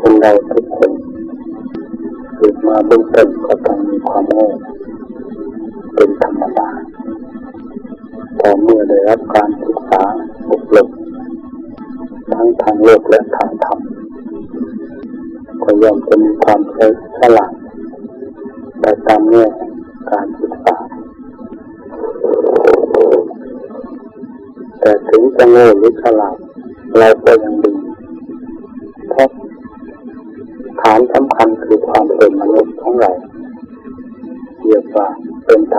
คนเราทุกคนเกิดมาเบื้องต้นก็ต้องมีความโง่เป็นธรรมดาพอเมื่อได้รับการศึกษาอบรมทั้งทางโลกและทางธรรมก็ย่อมจะมีความฉลาดไปตามแง่การศึกษา แต่ถึงจะโง่หรือฉลาดเราก็ยังดี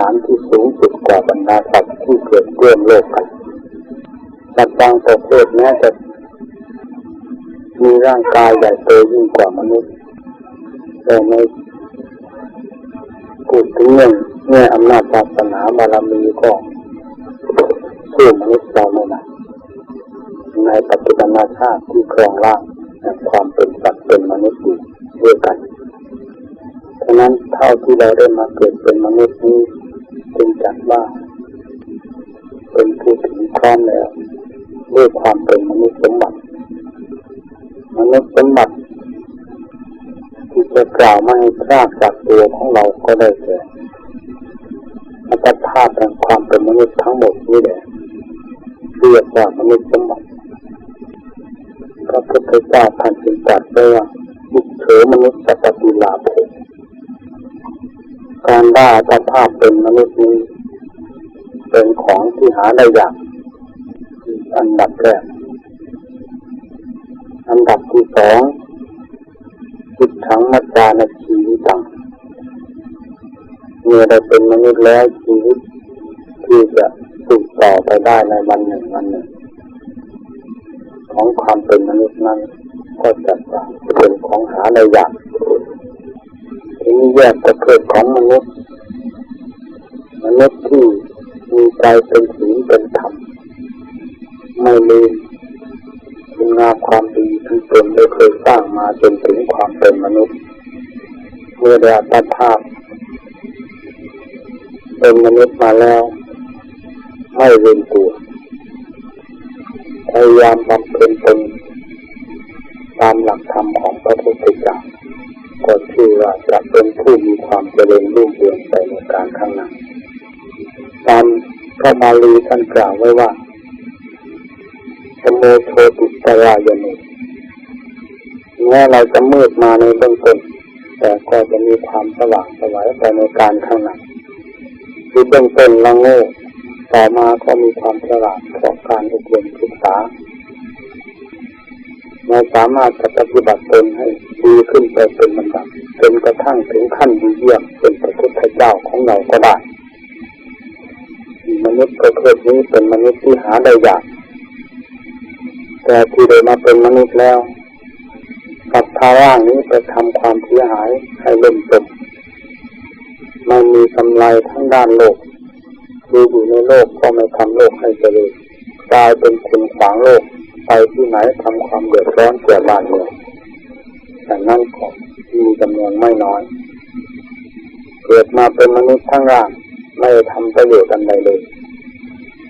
านที่สูงสุดกว่าบรรดาสัตว์ที่เกิดร่วมโลกกันสัตว์บางประเภทแม้จะมีร่างกายใหญ่โตยิ่งกว่ามนุษย์แต่ในพูดถึงเรื่องเงื่ออำนาจศาสนาบารมีก็สู้มนุษย์เราไม่ได้ในปัจจุบันชาติที่ครองร่างความเป็นสัตว์เป็นมนุษย์อยู่ด้วยกัน ฉะนั้นเท่าที่เราได้มาเกิดเป็นมนุษย์นี้ จึงจัดว่า เป็นผู้ถึงพร้อมแล้วด้วยความเป็นมนุษย์สมบัติ มนุษย์สมบัติ ที่จะกล่าวไมาให้ทราบจากตัวของเราก็ได้แก่อัตภาพแห่งความเป็นมนุษย์ทั้งหมดนี้แหละเรียกว่ามนุษย์สมบัติพระพุทธเจ้าท่านจึงตรัสไว้ว่าบุเฉมนุษย์สัตติลาภ การได้อัตภาพเป็นมนุษย์นี้เป็นของที่หาได้ยากอันดับแรกอันดับที่สองจิตถังมัจจานชีวิตังเมื่อเราเป็นมนุษย์แล้วชีวิตที่จะสืบต่อไปได้ในวันหนึ่งวันหนึ่ง ของความเป็นมนุษย์นั้น ก็จะเป็นของหาได้ยาก นี้แยกประเภทของมนุษย์ มนุษย์ที่มีใจเป็นศีลเป็นธรรมไม่ลืมคุณงามความดีที่ตนได้เคยสร้างมาจนถึงความเป็นมนุษย์ เมื่อได้อัตภาพ เป็นมนุษย์มาแล้ว ไม่ลืมตัวพยายามบำเพ็ญตนตามหลักธรรมของพระพุทธเจ้า ก็ชื่อว่าจะเป็นผู้มีความเจริญรุ่งเรืองไปในการข้างหน้าตามพระบาลีท่านกล่าวไว้ว่าสมโมโชติตรายนุแม้เราจะมืดมาในเบื้องต้นแต่ก็จะมีความสว่างสวัยไปในการข้างหน้าคือเบื้องต้นเราโง่ต่อมาก็มีความฉลาดเพราะการอบรมศึกษา เราสามารถปฏิบัติตนให้ดีขึ้นไปเป็นลำดับจนกระทั่งถึงขั้นดีเยี่ยมเป็นพระพุทธเจ้าของเราก็ได้มนุษย์ประเภทนี้เป็นมนุษย์ที่หาได้ยาก แต่ที่ได้มาเป็นมนุษย์แล้วกับทาร่างนี้ไปทำความเสียหายให้เล่มจมไม่มีกำไรทั้งด้านโลกดูอยู่ในโลกก็ไม่ทำโลกให้เจริญกลายเป็นคนขวางโลกไปที่ไหนทำความเดือดร้อนแก่บ้านเมืองแต่นั่นก็มีจำนวนไม่น้อย เกิดมาเป็นมนุษย์ทั้งร่างไม่ทำประโยชน์อันใดเลย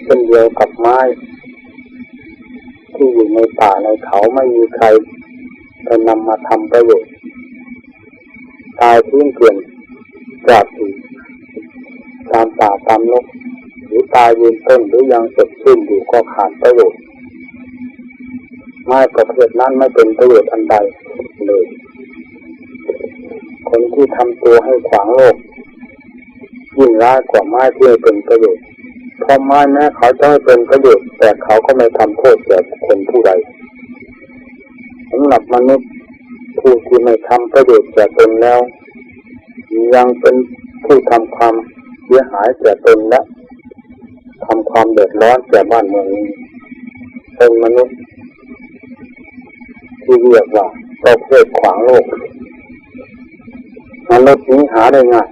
เช่นเดียวกับไม้ ที่อยู่ในป่าในเขาไม่มีใครไปนำมาทำประโยชน์ตายทิ้งเกลื่อนจับอยู่ตามป่าตามลกหรือตายยืนต้นหรือยังสดชื่นอยู่ก็ขาดประโยชน์ ไม้ประเภทนั้นไม่เป็นประโยชน์อันใดเลย คนที่ทำตัวให้ขวางโลกยิ่งร้ายกว่าไม้ที่เป็นประโยชน์เพราะไม้แม้เขาจะให้เป็นประโยชน์แต่เขาก็ไม่ทำโทษแก่คนผู้ใดสำหรับมนุษย์ผู้ที่ไม่ทำประโยชน์แก่ตนแล้ว ยังเป็นผู้ทำความเสียหายแก่ตนและทำความเดือดร้อนแก่บ้านเมืองนี้เป็นมนุษย์ ที่เรียกว่าประเภทขวางโลกมนุษย์นี้หาได้ง่าย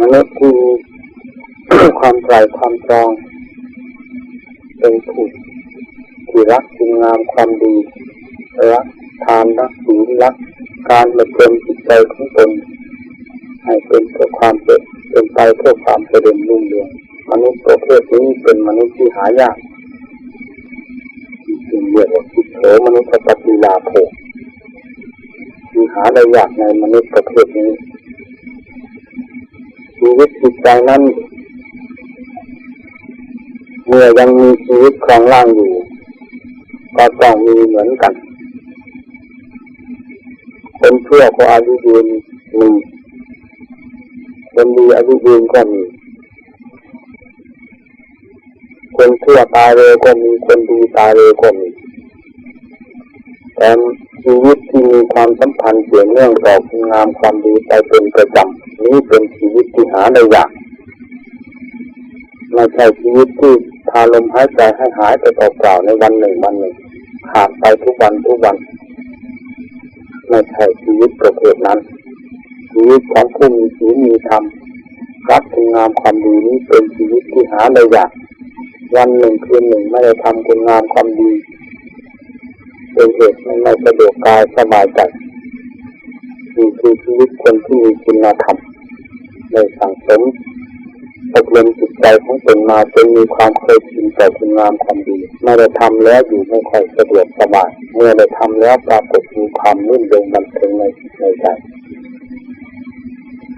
มนุษย์ที่ความใจความจอง เป็นผู้ที่รักคุณงามความดีรักทานรักศีลรักการบำเพ็ญจิตใจของตนให้เป็นเพื่อความเป็นเป็นไปเพื่อความเจริญรุ่งเรืองมนุษย์ประเภทนี้เป็นมนุษย์ที่หายาก เรียกว่าจิตโฉมนุษย์ปฏิยาโภที่หาได้ยากในมนุษย์ประเภทนี้ชีวิตจิตใจนั้นเมื่อยังมีชีวิตครองร่างอยู่ ก็ต้องมีเหมือนกัน คนเชั่วก็อายุยืนมีคนดีอายุยืนก็มี คนเชั่วตายเร็วก็มี คนดีตายเร็วก็มี แต่ชีวิตที่มีความสัมพันธ์เกี่ยวเนื่องต่อคุณงามความดีไปเป็นประจำนี้เป็นชีวิตที่หาได้ยากไม่ใช่ชีวิตที่พาลมหายใจให้หายไปเปล่าๆในวันหนึ่งวันหนึ่งขาดไปทุกวันทุกวันไม่ใช่ชีวิตประเภทนั้น ชีวิตของผู้มีศีลมีธรรมรักคุณงามความดีนี้เป็นชีวิตที่หาได้ยากวันหนึ่งคืนหนึ่งไม่ได้ทำคุณงามความดี เป็นเหตุไม่ไม่สะดวกกายสบายใจนี่คือชีวิตคนที่มีคุณธรรมในสังสมอบรมจิตใจของตนมาจนมีความเคยชินต่อคุณงามความดีไม่ได้ทำแล้วอยู่ไม่ค่อยสะดวกสบายเมื่อได้ทำแล้วปรากฏมีความนุ่มเริงบันเทิงในในใจ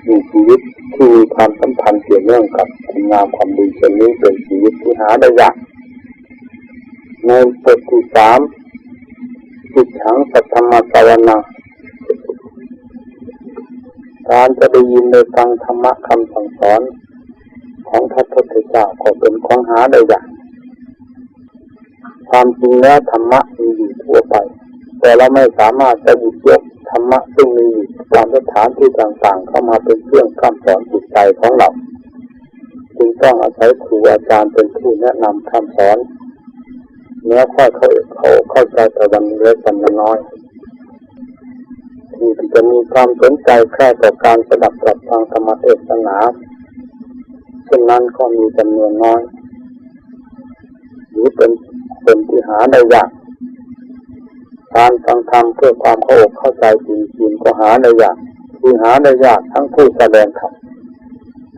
มีชีวิตที่มีความสัมพันธ์เกี่ยวเนื่องกับคุณงามความดีเช่นนี้เป็นชีวิตที่หาได้ยากในบทที่สาม จิตถังสัทธรรมสวนาการจะได้ยินได้ฟังธรรมะคำสั่งสอน ของพระพุทธเจ้าก็เป็นของหาได้ยากความจริงแล้วธรรมะมีอยู่ทั่วไป แต่เราไม่สามารถจะหยิบยกธรรมะซึ่งมีอยู่ตามสถานที่ต่างๆ เข้ามาเป็นเครื่องข้ามสอนจิตใจของเรา จึงต้องอาศัยครูอาจารย์เป็นผู้แนะนำคำสอน เนื้อค่อเขาเขาเข้าใจแต่วันเล็กวันน้อยที่จะมีความสนใจแค่ต่อการสดับตรับฟังธรรมเทศนาเช่นนั้นก็มีจำนวนน้อย หรือเป็นคนที่หาได้ยากการฟังธรรมเพื่อความเข้าอกเข้าใจจริงๆก็หาได้ยากคือหาได้ยากทั้งผู้แสดงธรรม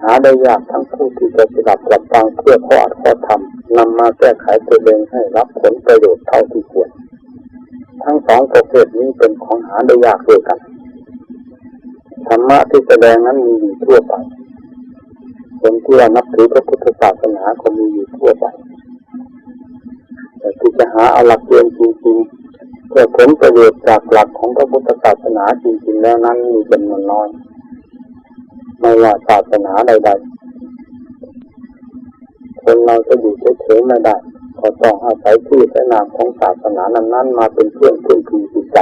หาได้ยากทั้งผู้ที่จะสดับตรับฟังเพื่อข้ออัดข้อธรรม นำมาแก้ไขตัวเองให้รับผลประโยชน์เท่าที่ควร ทั้งสองประเภทนี้เป็นของหาได้ยากด้วยกัน ธรรมะที่แสดงนั้นมีอยู่ทั่วไปคนที่ว่านับถือพระพุทธศาสนาก็มีอยู่ทั่วไป แต่ที่จะหาเอาหลักเกณฑ์จริงๆเพื่อผลประโยชน์จากหลักของพระพุทธศาสนาจริงๆแล้วนั้นมีจำนวนน้อย ไม่ว่าศาสนาใดๆ คนเราจะอยู่เฉยๆไม่ได้ก็ต้องอาศัยชื่อและนามของศาสนานั้นๆมาเป็นเครื่องพึ่งพิงจิตใจ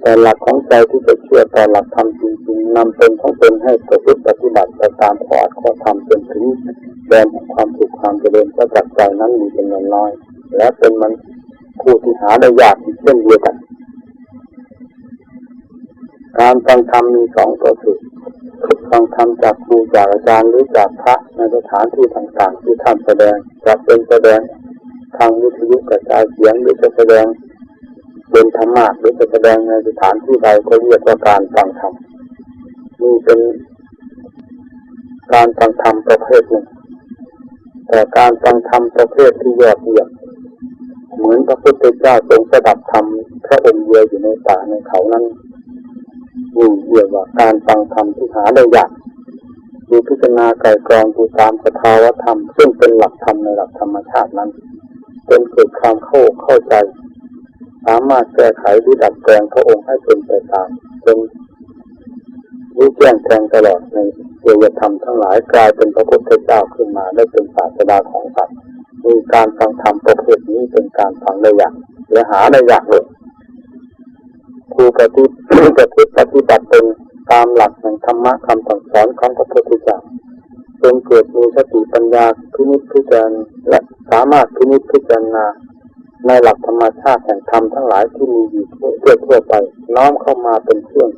แต่หลักของใจที่จะเชื่อต่อหลักธรรมจริงๆนำเป็นของตนให้ประพฤติปฏิบัติไปตามขออัดข้อธรรมจนถึงแดนของความสุขความเจริญก็จักใจนั้นมีเป็นนน้อย และเป็นมันผู้ที่หาได้ยากอีกเช่นเดียวกัน การฟังธรรมมีสองประเภท ฟังธรรมจากครูจากอาจารย์หรือจากพระในสถานที่ต่างๆ ที่ท่านแสดงจะเป็นแสดงทางวิทยุกระจายเสียงหรือจะแสดงเป็นธรรมะหรือจะแสดงในสถานที่ใดก็เรียกว่าการฟังธรรมนี่เป็นการฟังธรรมประเภทหนึ่ง แต่การฟังธรรมประเภทที่ยอดเยี่ยมเหมือนพระพุทธเจ้าทรงสดับธรรมพระองค์เดียวอยู่ในป่าในเขานั้น นี่เรียกว่าการฟังธรรมที่หาได้ยากดูพิจารณาไกลกรองดูตามสภาวธรรม ซึ่งเป็นหลักธรรมในหลักธรรมชาตินั้นจนเกิดความเข้าเข้าใจ สามารถแก้ไขหรือดัดแปลงพระองค์ให้เป็นไปตามจนรู้แจ้งแทงตลอดในเรียธรรมทั้งหลายกลายเป็นพระพุทธเจ้าขึ้นมาได้เป็นศาสดาของสัตว์มีการฟังธรรมประเภทนี้เป็นการฟังได้ยากและหาได้ยากเลย ครูปฏิปฏิปฏิบัติเป็นตามหลักแห่งธรรมะคำสั่งสอนของพระพุทธเจ้าจนเกิดมีสติปัญญาพินิจพิจารณาและสามารถพินิจพิจารณาในหลักธรรมชาติแห่งธรรมทั้งหลายที่มีอยู่ทั่วทั่วไปน้อมเข้ามาเป็นเครื่อง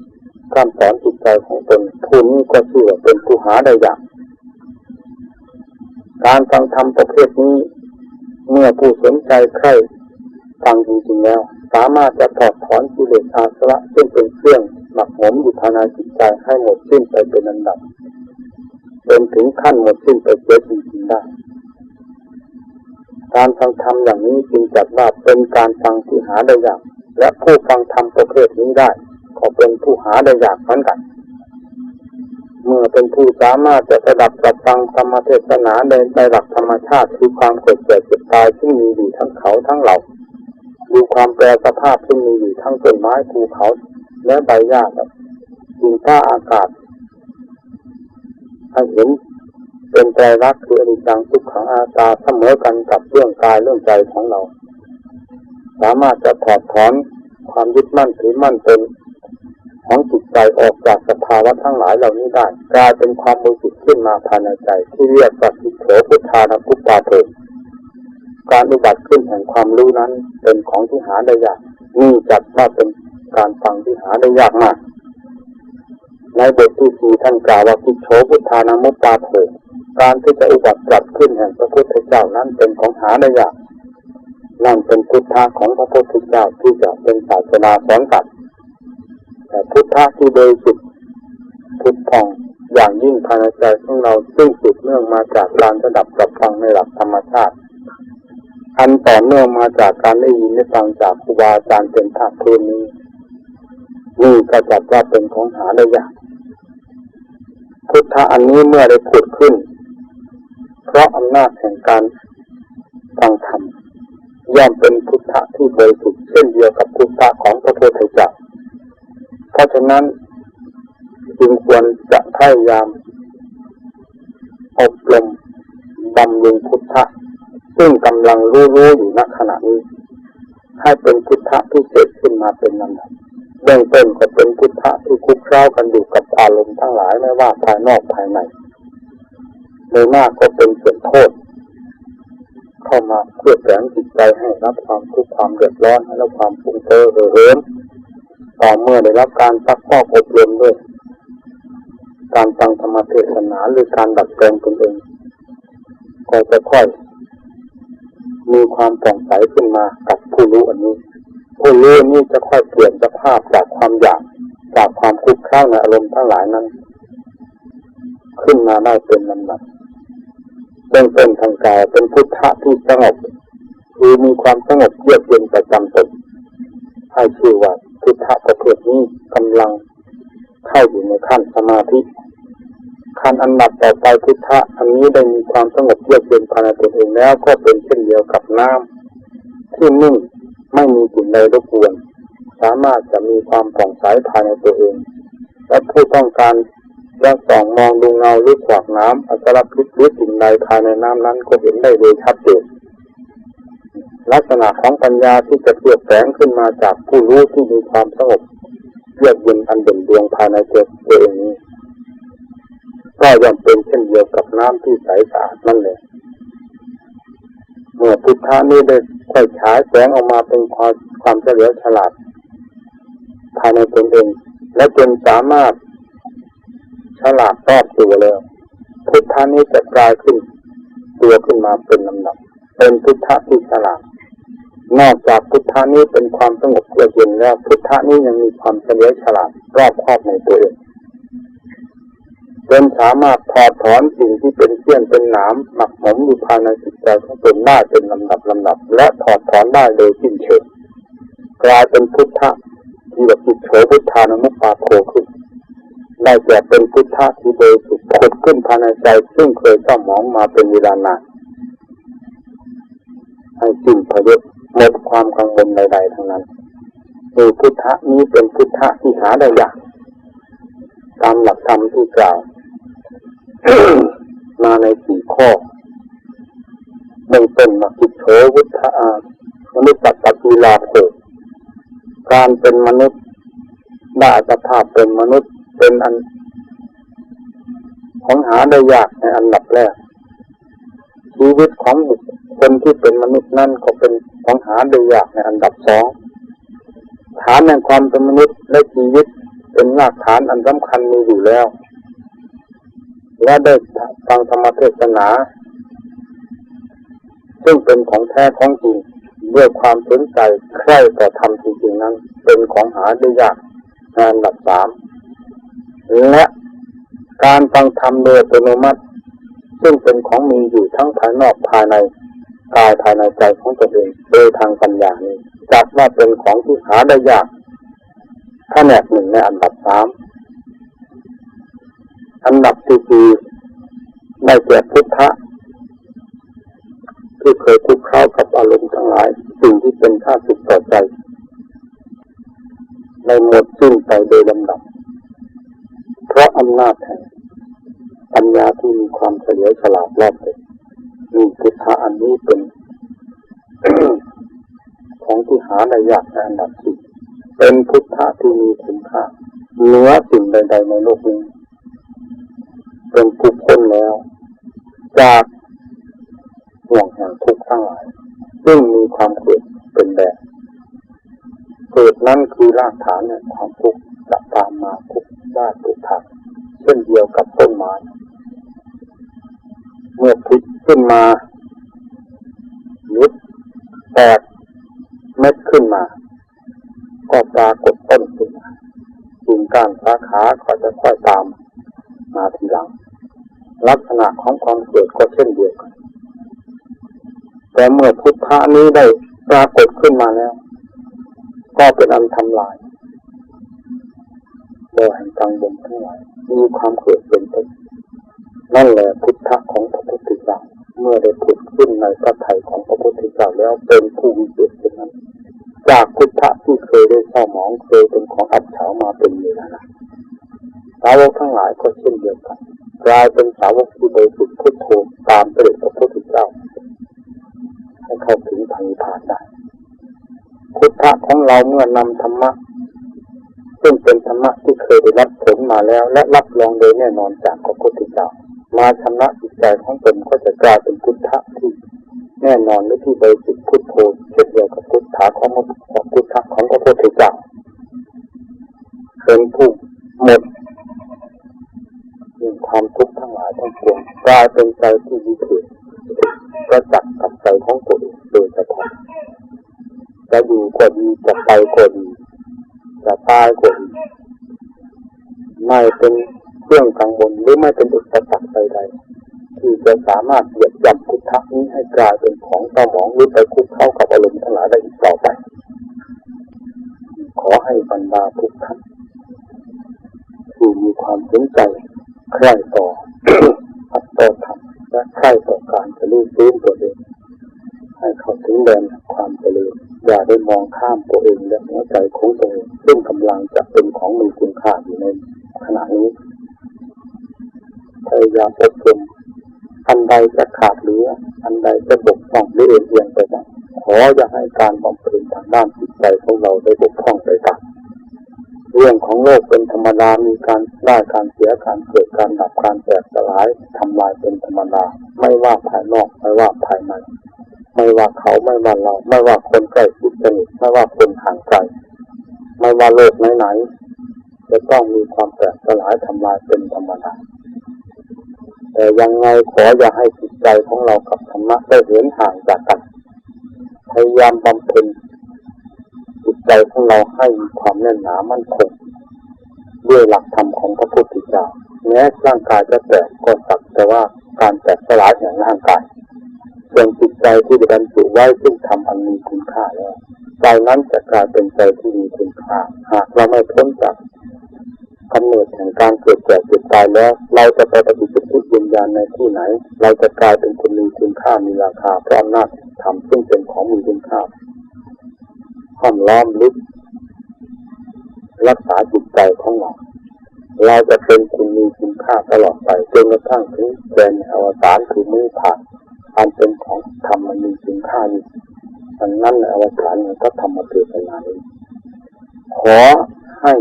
คำสอนจิตใจของตนผู้นี้ก็ชื่อว่าเป็นผู้หาได้ยากการฟังธรรมประเภทนี้ เมื่อผู้สนใจใคร ฟังจริงๆแล้ว สามารถจะถอดถอนกิเลสอาสวะซึ่งเป็นเครื่องหมักหมมอยู่ภายในจิตใจให้หมดสิ้นไปเป็นอันดับเป็นถึงขั้นหมดสิ้นไปเสียจริงๆได้ การฟังธรรมอย่างนี้จึงจัดว่าเป็นการฟังที่หาได้ยาก และผู้ฟังธรรมประเภทนี้ได้ก็เป็นผู้หาได้ยากเหมือนกัน เมื่อเป็นผู้สามารถจะระดับรับฟังธรรมเทศนาในในหลักธรรมชาติคือความเกิดแก่เจ็บตายที่มีอยู่ทั้งเขาทั้งเรา ดูความแปรสภาพที่มีอยู่ทั้งต้นไม้ภูเขาและใบหญ้าดินฟ้าอากาศให้เห็นเป็นใจรักคืออนิจจังทุกขังอาตาเสมอกันกับเรื่องกายเรื่องใจของเรา สามารถจะถอดถอนความยึดมั่นถือมั่นเป็นของจิตใจออกจากสภาวะทั้งหลายเหล่านี้ได้กลายเป็นความบริสุทธิ์ขึ้นมาภายในใจ ที่เรียกว่าสิโถพุทธานุปปาเถ การอุบัติขึ้นแห่งความรู้นั้น เป็นของที่หาได้ยากนี่จัดว่าเป็นการฟังที่หาได้ยากมาก ในบทที่สี่ท่านกล่าวว่าพิโฉพุทธานามุตตาโถการที่จะอุบัติกลับขึ้นแห่งพระพุทธเจ้านั้นเป็นของหาได้ยากนั่นเป็นพุทธะของพระพุทธเจ้าที่จะเป็นศาสนาสอนกันแต่พุทธะที่โดยสุดพุทธองอย่างยิ่งภายในใจของเราซึ่งสืบเนื่องมาจากการระดับรับฟังในหลักธรรมชาติ อันต่อเนื่องมาจากการได้ยินได้ฟังจากครูบาอาจารย์เป็นภาคพื้นนี้นี่ก็จัดว่าเป็นของหาได้ยากพุทธะอันนี้เมื่อได้ผุดขึ้น เพราะอำนาจแห่งการฟังธรรมย่อมเป็นพุทธะที่บริสุทธิ์เช่นเดียวกับพุทธะของพระพุทธเจ้าเพราะฉะนั้นจึงควรจะพยายามอบรมบำรุงพุทธะ ซึ่งกำลังรู้รู้อยู่ณขณะนี้ ให้เป็นพุทธะพิเศษขึ้นมาเป็นลำดับเบื้องต้นก็เป็นพุทธะที่คุกเข้ากันอยู่กับอารมณ์ทั้งหลายไม่ว่าภายนอกภายในในมากก็เป็นส่วนโทษ เข้ามาเพื่อแฝงจิตใจให้รับความทุกข์ความเดือดร้อนและความฟุ้งเฟ้อเหิมต่อเมื่อได้รับการซักฟอกอบรมด้วย การฟังธรรมเทศนาหรือการดัดแปลงตนเองก็จะค่อย มีความแป่งใสขึ้นมากับผู้รู้อันนี้ ผู้รู้นี้จะค่อยเปลี่ยนสภาพจากความอยากจากความคุกข้างในอารมณ์ทั้งหลายนั้น ขึ้นมาได้เป็นลำดับเบื้องต้นทางกายเป็นพุทธะที่สงบคือมีความสงบเยือกเย็นประจำตนให้ชื่อว่าพุทธะประเภทนี้กำลังเข้าอยู่ในขั้นสมาธิ ขั้นอันดับต่อไปพุทธะอันนี้ได้มีความสงบเยือกเย็นภายในตนเองแล้วก็เป็นเช่นเดียวกับน้ำที่นิ่งไม่มีกลิ่นใดรบกวน สามารถจะมีความผ่องใสภายในตัวเอง และผู้ต้องการจะส่องมองดูเงาหรือขวากน้ำอัตลักษณ์พิษหรือสิ่งใดภายในน้ำนั้นก็เห็นได้โดยชัดเจนลักษณะของปัญญาที่จะเกี่ยวแฝงขึ้นมาจากผู้รู้ที่มีความสงบเยือกเย็นอันเด่นดวงภายในตัวเองนี้ ก็ย่อมเป็นเช่นเดียวกับน้ำที่ใสสะอาดนั่นเลยเมื่อพุทธานี้ได้ค่อยฉายแสงออกมาเป็นความความเฉลียวฉลาดภายในตนเองและจนสามารถฉลาดรอบตัวแล้วพุทธานี้จะกลายขึ้น ตัวขึ้นมาเป็นลำดับ เป็นพุทธะที่ฉลาด นอกจากพุทธานี้เป็นความสงบเย็นแล้วพุทธานี้ยังมีความเฉลียวฉลาดรอบครอบในตัวเอง จนสามารถถอดถอนสิ่งที่เป็นเสี้ยนเป็นหนามหมักหมมอยู่ภายในจิตใจของตนได้เป็นลำดับลำดับ และถอดถอนได้โดยสิ้นเชิงกลายเป็นพุทธะที่แบบจิตโฉพุทธานุมุปาโคขึ้นได้แก่เป็นพุทธะที่โดยสุดผุดขึ้นภายในใจ ซึ่งเคยเศร้าหมองมาเป็นเวลานานให้สิ้นพยศหมดความกังวลใด ๆ ทั้งนั้นคือพุทธะนี้เป็นพุทธะที่หาได้ยากตามหลักธรรมที่กล่าว มาในสี่ข้อเบื้องต้นมาคิดโฉวุฒะอามนุษย์ปัตติลาโภการเป็นมนุษย์ได้สภาพเป็นมนุษย์เป็นอัน ของหาได้ยากในอันดับแรกชีวิตของบุคคนที่เป็นมนุษย์นั่นก็เป็นของหาได้ยากในอันดับสองฐานแห่งความเป็นมนุษย์และชีวิตเป็นรากฐานอันสำคัญมีอยู่แล้ว และได้ฟังธรรมเทศนา ซึ่งเป็นของแท้ของจริงด้วยความสนใจใคร่ต่อธรรมจริงๆนั้น เป็นของหาได้ยากในอันดับสามและการฟังธรรมโดยอัตโนมัติ ซึ่งเป็นของมีอยู่ทั้งภายนอกภายในกายภายในใจของตนเองโดยทางปัญญานี้จัดว่าเป็นของที่หาได้ยากแผนกหนึ่งในอันดับสาม อันดับที่สี่ได้แก่พุทธะที่เคยคุกเข้ากับอารมณ์ทั้งหลาย สิ่งที่เป็นข้าศึกต่อใจ ในหมดสิ้นไปโดยลำดับ เพราะอำนาจแห่งปัญญาที่มีความเฉลียวฉลาดรอบเลยมีพุทธะอันนี้เป็นของที่หาได้ยากในอันดับสี่เป็นพุทธะที่มีคุณค่าเหนือสิ่งใด ๆ ในโลกนี้ เป็นผู้พ้นแล้ว จากห่วงแห่งทุกข์ทั้งหลายซึ่งมีความเกิดเป็นแบบเกิดนั้นคือรากฐานแห่งความทุกข์จะตามมาทุกข์ได้ทุกทางเช่นเดียวกับต้นไม้เมื่อพลิกขึ้นมายุดแตกเม็ดขึ้นมา ก็ปรากฏต้นขึ้นมากิ่งกานสาขาก็จะค่อยตามมาทีหลัง ลักษณะของความเกิดก็เช่นเดียวกัน แต่เมื่อพุทธะนี้ได้ปรากฏขึ้นมาแล้ว ก็เป็นอันทำลายโดยแห่งกังวลทั้งหลายมีความเกิดเป็นต้นนั่นแหละพุทธะของพระพุทธเจ้าเมื่อได้ผุดขึ้นในพระทัยของพระพุทธเจ้าแล้วเป็นผู้วิเศษเป็นนั้น จากพุทธะที่เคยได้เศร้าหมองเคยเป็นของอับเฉามาเป็นเวลานะสาวกทั้งหลายก็เช่นเดียวกัน กลายเป็นสาวกที่บริสุทธิ์พุทโธตามเสด็จพระพุทธเจ้าให้เข้าถึงทางนิพพานได้พุทธะของเราเมื่อนำธรรมะซึ่งเป็นธรรมะที่เคยได้รับผลมาแล้ว และรับรองโดยแน่นอนจากพระพุทธเจ้า มาชำระจิตใจของตนก็จะกลายเป็นพุทธะที่แน่นอนหรือที่บริสุทธิ์พุทโธเช่นเดียวกับพุทธะของพุทธะของพระพุทธเจ้าเป็นผู้หมด ความทุกข์ทั้งหลายทั้งปวงกลายเป็นใจที่วิเศษประจักษ์กับใจของตัวเองโดยเฉพาะจะอยู่ก็ดีจะไปก็ดีจะตายก็ดีไม่เป็นเครื่องกังวลหรือไม่เป็นอุปสรรคใดๆที่จะสามารถเหยียบย่ำพุทธะนี้ให้กลายเป็นของเศร้าหมองหรือไปคุกเข้ากับอารมณ์ทั้งหลายได้อีกต่อไป ขอให้บรรดาทุกท่านที่มีความสนใจ ใคร่ต่ออัตตธรรมและใคร่ต่อการจะรู้ฟื้นตัวเองให้เข้าถึงแดนความเจริญอย่าได้มองข้ามตัวเองและหัวใจของตัวเองซึ่งกำลังจะเป็นของมีคุณค่าอยู่ในขณะนี้พยายามอบรมอันใดจะขาดเหลือ อันใดจะบกพร่องหรือเอียงไปบ้างขออย่าให้การบำเพ็ญทางด้านจิตใจของเราได้บกพร่องไปตาม เรื่องของโลกเป็นธรรมดา มีการได้การเสียการเกิดการดับการแตกสลายทำลายเป็นธรรมดา ไม่ว่าภายนอกไม่ว่าภายในไม่ว่าเขาไม่ว่าเรา ไม่ว่าคนใกล้ชิดสนิทไม่ว่าคนห่างไกลไม่ว่าโลกไหนๆจะต้องมีความแตกสลายทำลายเป็นธรรมดาแต่ยังไงขออย่าให้จิตใจของเรากับธรรมะได้เห็นห่างจากกันพยายามบำเพ็ญ ใจของเราให้มีความแน่นหนามั่นคงด้วยหลักธรรมของพระพุทธเจ้าแม้ร่างกายจะแตกก็สักแต่ว่าการแตกสลายแห่งร่างกายส่วนจิตใจที่ได้บรรจุไว้ซึ่งทำอันมีคุณค่าแล้วใจนั้นจะกลายเป็นใจที่มีคุณค่าหากเราไม่พ้นจากกำเนิดแห่งการเกิดแก่เจ็บตายแล้ว เราจะไปปฏิบัติวิญญาณในที่ไหน เราจะกลายเป็นคนมีคุณค่ามีราคาเพราะอำนาจธรรมซึ่งเป็นของมีคุณค่า ห้อมล้อมลึกรักษาจิตใจของเราเราจะเป็นคุณมีคุณค่าตลอดไปจนกระทั่งถึงแดนอวสานคือมือผ่านอันเป็นของธรรมมันมีคุณค่านี้ดังนั้นในอวสานมันก็ธรรมเทศนานี้ขอให้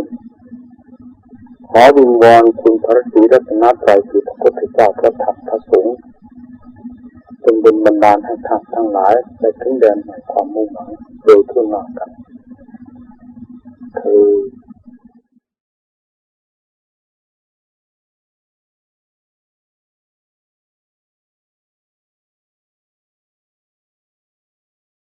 ขอวิงวอนคุณพระศรีรัตนตรัยคือพระพุทธเจ้าพระธรรมพระสงฆ์ จงเป็นบันดาลให้ท่านทั้งหลายได้ถึงแดนแห่งความมุ่งหวังโดยทั่วหน้ากันคือ